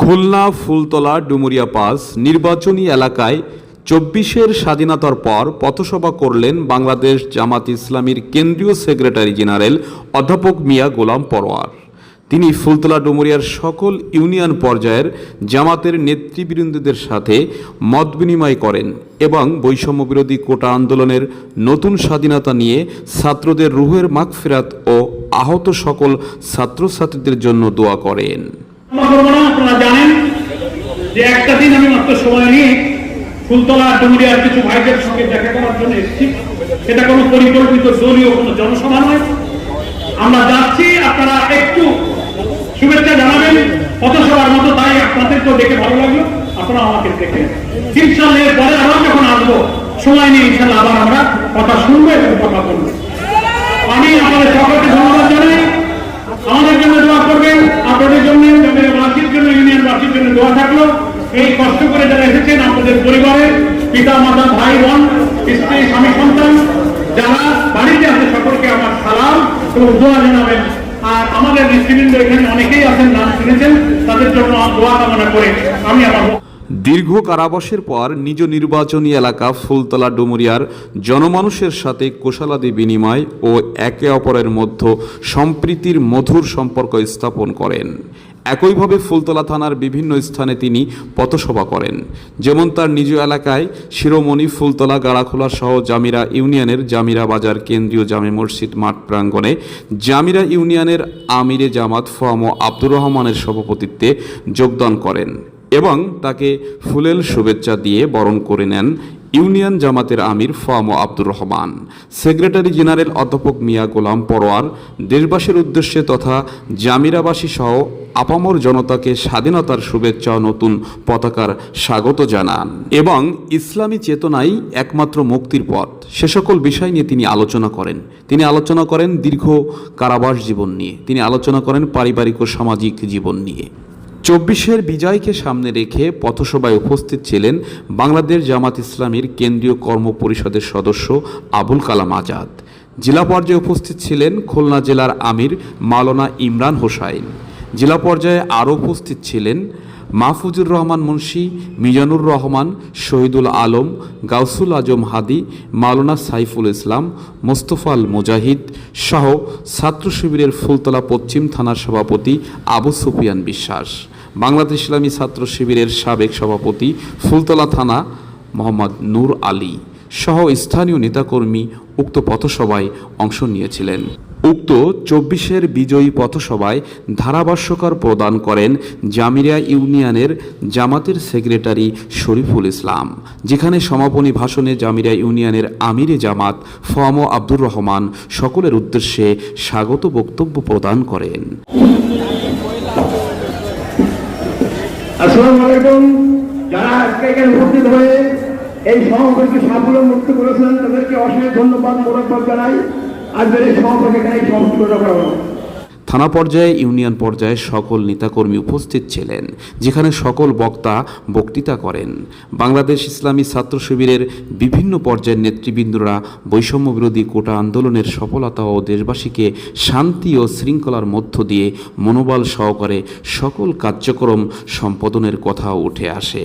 Khulna Phultala Dumuria pass নির্বাচনী এলাকায় চব্বিশের স্বাধীনতার পর পথসভা করলেন বাংলাদেশ জামাত ইসলামীর কেন্দ্রীয় সেক্রেটারি জেনারেল অধ্যাপক মিয়া গোলাম পরোয়ার। তিনি ফুলতলা ডুমুরিয়ার সকল ইউনিয়ন পর্যায়ের জামাতের নেতৃবৃন্দদের সাথে মত বিনিময় করেন এবং বৈষম্য বিরোধী কোটা আন্দোলনের নতুন স্বাধীনতা নিয়ে ছাত্রদের রুহের মাগফিরাত ও আহত সকল ছাত্রছাত্রীদের জন্য দোয়া করেন। আপনারা জানেন যে একটা দিন আমি মাত্র সময় নিয়ে ফুলতলা ডুমুরিয়ার কিছু ভাইদের সঙ্গে দেখা করার জন্য এসেছি। এটা কোনো পরিকল্পিত দলীয় কোনো জনসভা নয়। আমরা যাচ্ছি, আপনারা একটু শুভেচ্ছা জানাবেন। পথসভার মতো তাই আপনাদেরকেও দেখে ভালো লাগল। আপনারা আমাকে দেখে ইনশাল্লাহ এর পরে আবার যখন আসব, সময় নিয়ে ইনশাল্লাহ আবার আমরা কথা শুনব এবং কথা বলব আমি আপনাদের সকলকে ধন্যবাদ জানাই আমাদের জন্য দোয়া করবেন আপনাদের জন্য আমাদের বাসীর জন্য ইউনিয়ন বাসীর জন্য দোয়া থাকল এই কষ্ট করে যারা আপনাদের পরিবারের পিতা, মাতা, ভাই, বোন, স্ত্রী, স্বামী, সন্তান, যারা বাড়িতে আছে সকলকে আমার সালাম এবং দোয়া জানাবেন। আর আমাদের নেতৃবৃন্দ এখানে অনেকেই আছেন, নাম শুনেছেন, তাদের জন্য দোয়া কামনা করে আমি আমার দীর্ঘ কারাবাসের পর নিজ নির্বাচনী এলাকা ফুলতলা ডুমুরিয়ার জনমানুষের সাথে কোশালাদি বিনিময় ও একে অপরের মধ্যে সম্প্রীতির মধুর সম্পর্ক স্থাপন করেন। একইভাবে ফুলতলা থানার বিভিন্ন স্থানে তিনি পথসভা করেন। যেমন তার নিজ এলাকায় শিরোমণি ফুলতলা গাড়াখোলা সহ জামিরা ইউনিয়নের জামিরা বাজার কেন্দ্রীয় জামে মসজিদ মাঠ প্রাঙ্গণে জামিরা ইউনিয়নের আমিরে জামাত ফোয়াম আব্দুর রহমানের সভাপতিত্বে যোগদান করেন এবং তাকে ফুলেল শুভেচ্ছা দিয়ে বরণ করে নেন ইউনিয়ন জামাতের আমির ফাম আব্দুর রহমান, সেক্রেটারি জেনারেল অধ্যাপক মিয়া গোলাম পরোয়ার, দেশবাসীর উদ্দেশ্যে তথা জামিরাবাসী সহ আপামর জনতাকে স্বাধীনতার শুভেচ্ছা নতুন পতাকার স্বাগত জানান। এবং ইসলামী চেতনাই একমাত্র মুক্তির পথ। সে সকল বিষয় নিয়ে তিনি আলোচনা করেন। তিনি আলোচনা করেন দীর্ঘ কারাবাস জীবন নিয়ে। তিনি আলোচনা করেন পারিবারিক ও সামাজিক জীবন নিয়ে। চব্বিশের বিজয়কে সামনে রেখে পথসভায় উপস্থিত ছিলেন বাংলাদেশ জামাত ইসলামীর কেন্দ্রীয় কর্ম পরিষদের সদস্য আবুল কালাম আজাদ। জেলা পর্যায়ে উপস্থিত ছিলেন খুলনা জেলার আমির মাওলানা ইমরান হোসাইন। জেলা পর্যায়ে আরও উপস্থিত ছিলেন মাহফুজুর রহমান মুন্সি, মিজানুর রহমান, শহীদুল আলম, গাউসুল আজম হাদি, মাওলানা সাইফুল ইসলাম মোস্তফাল মুজাহিদ সহ ছাত্র শিবিরের ফুলতলা পশ্চিম থানার সভাপতি আবু সুফিয়ান বিশ্বাস। বাংলাদেশ ইসলামী ছাত্র শিবিরের সাবেক সভাপতি ফুলতলা থানা মোহাম্মদ নূর আলী সহ স্থানীয় নেতাকর্মী উক্ত পথসভায় অংশ নিয়েছিলেন। উক্ত চব্বিশের বিজয়ী পথসভায় ধারাভাষ্যকার প্রদান করেন জামিরিয়া ইউনিয়নের জামাতের সেক্রেটারি শরীফুল ইসলাম, যেখানে সমাপনী ভাষণে জামিরিয়া ইউনিয়নের আমিরে জামাত ফম আব্দুর রহমান সকলের উদ্দেশ্যে স্বাগত বক্তব্য প্রদান করেন। আসসালামু আলাইকুম যারা আজকে এখানে উপস্থিত হয়ে এই সমাবেশকে সাফল্য মুক্ত করেছেন, তাদেরকে অসংখ্য ধন্যবাদ মোরব্বত জানাই। আজকের এই সমাবেশ এখানে সমাপ্ত করা হলো। থানা পর্যায়ে, ইউনিয়ন পর্যায়ে সকল নেতাকর্মী উপস্থিত ছিলেন, যেখানে সকল বক্তা বক্তৃতা করেন। বাংলাদেশ ইসলামী ছাত্র শিবিরের বিভিন্ন পর্যায়ের নেতৃবৃন্দরা বৈষম্য বিরোধী কোটা আন্দোলনের সফলতা ও দেশবাসীকে শান্তি ও শৃঙ্খলার মধ্য দিয়ে মনোবল সহকারে সকল কার্যক্রম সম্পাদনের কথা উঠে আসে।